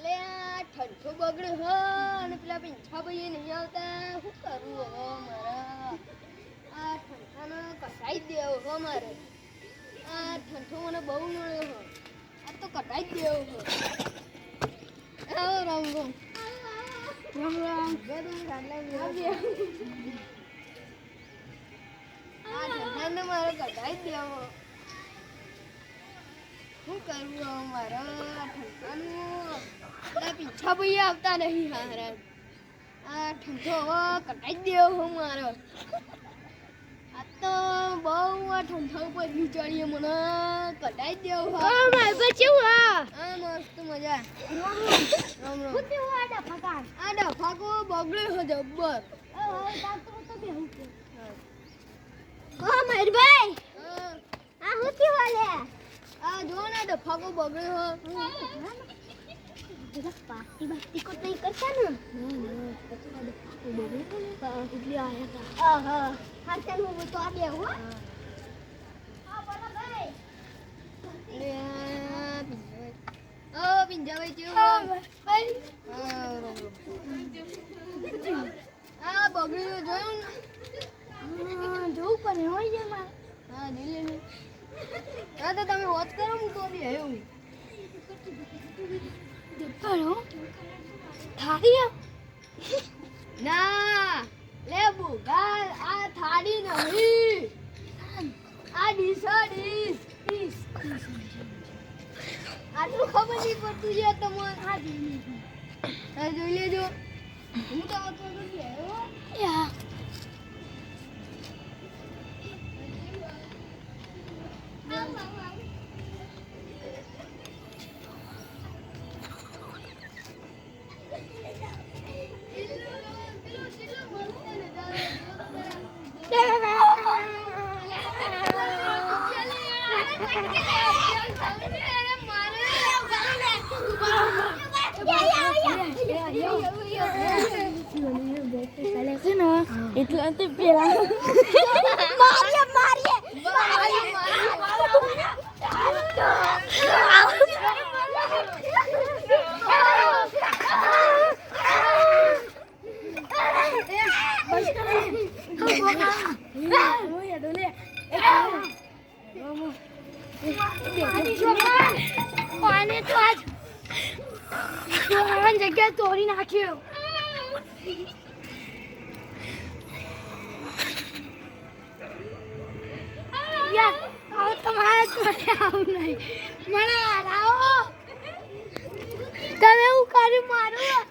અલે આ ઠંઠો બગડ્યો હો, અને પેલા પીંછા ભાઈ નહીં આવતા. શું કરું હો મારા? આ ઠંઠાનો કસાઈ દેવો હો મારે. આ ઠંઠો મને બહુ મળ્યો હો. આ તો કટાઈ જ દેવો હો. આવો રામ રામ. દેવો. શું કરવું મારા ઠંકાનું પીછા ભાઈ આવતા નહીં હારા આ ઠંડો હવે કટાઈ દેવો હું મારો આ તો બહુ આ ઠંડા ઉપર વિચારીએ મને કટાઈ દેવો હા મારે બચ્યું હા આ મસ્ત મજા રામ રામ આ ડફાકો બગડ્યો છે જબ્બર ઓ મરભાઈ હા, આ હું થયું વાલે આ જો ને ડફાકો બગડ્યો છે કરતા ને એટલે હા હું તો આ બેહું હો પિંજાભાઈ. આ બગડ્યું જોયું ને જોવું પડે હોય હા લેજો હા તમે વોચ કરો, હું તો બી આવ્યો હું પણ થાળી ના લે બુગાલ આ થાળી નહીં આ ડીશ ડીશ ડીશ. આટલું ખબર નહીં પડતું છે તમને. હા જોઈ લેજો. હું તો એટલે તે પેલા મારીએ મારીએ પાને તો આજ જગ્યાએ તોડી નાખ્યો. યાર તમારે જોડે આવું નહીં. મને આવો. તમે એવું કર્યું મારું?